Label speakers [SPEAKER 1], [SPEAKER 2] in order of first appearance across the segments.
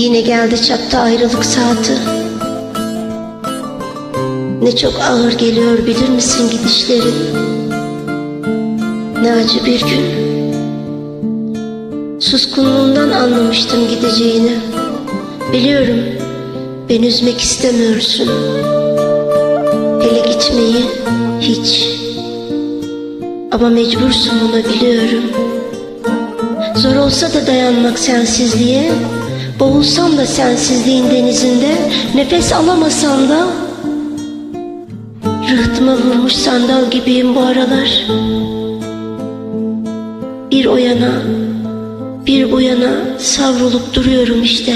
[SPEAKER 1] Yine geldi çattı ayrılık saati. Ne çok ağır geliyor bilir misin gidişlerin? Ne acı bir gün. Suskunluğundan anlamıştım gideceğini. Biliyorum beni üzmek istemiyorsun. Hele gitmeyi hiç. Ama mecbursun buna biliyorum. Zor olsa da dayanmak sensizliğe, boğulsam da sensizliğin denizinde, nefes alamasam da rıhtıma vurmuş sandal gibiyim bu aralar. Bir o yana, bir bu yana savrulup duruyorum işte.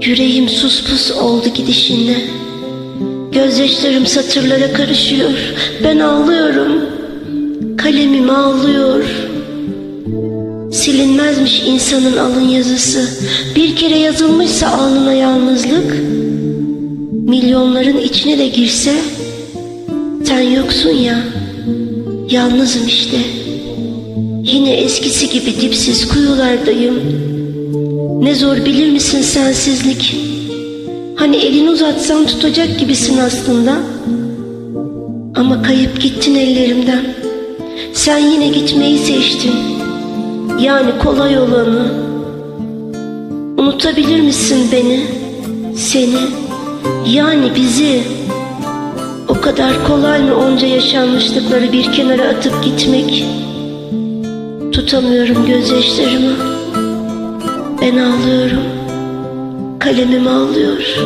[SPEAKER 1] Yüreğim sus pus oldu gidişinde. Gözyaşlarım satırlara karışıyor. Ben ağlıyorum. Kalemim ağlıyor. Silinmezmiş insanın alın yazısı. Bir kere yazılmışsa alnına yalnızlık. Milyonların içine de girse sen yoksun ya. Yalnızım işte. Yine eskisi gibi dipsiz kuyulardayım. Ne zor bilir misin sensizlik? Hani elini uzatsan tutacak gibisin aslında. Ama kayıp gittin ellerimden. Sen yine gitmeyi seçtin. Yani kolay olanı. Unutabilir misin beni? Seni. Yani bizi. O kadar kolay mı onca yaşanmışlıkları bir kenara atıp gitmek? Tutamıyorum gözyaşlarımı. Ben ağlıyorum. Kalemim ağlıyor.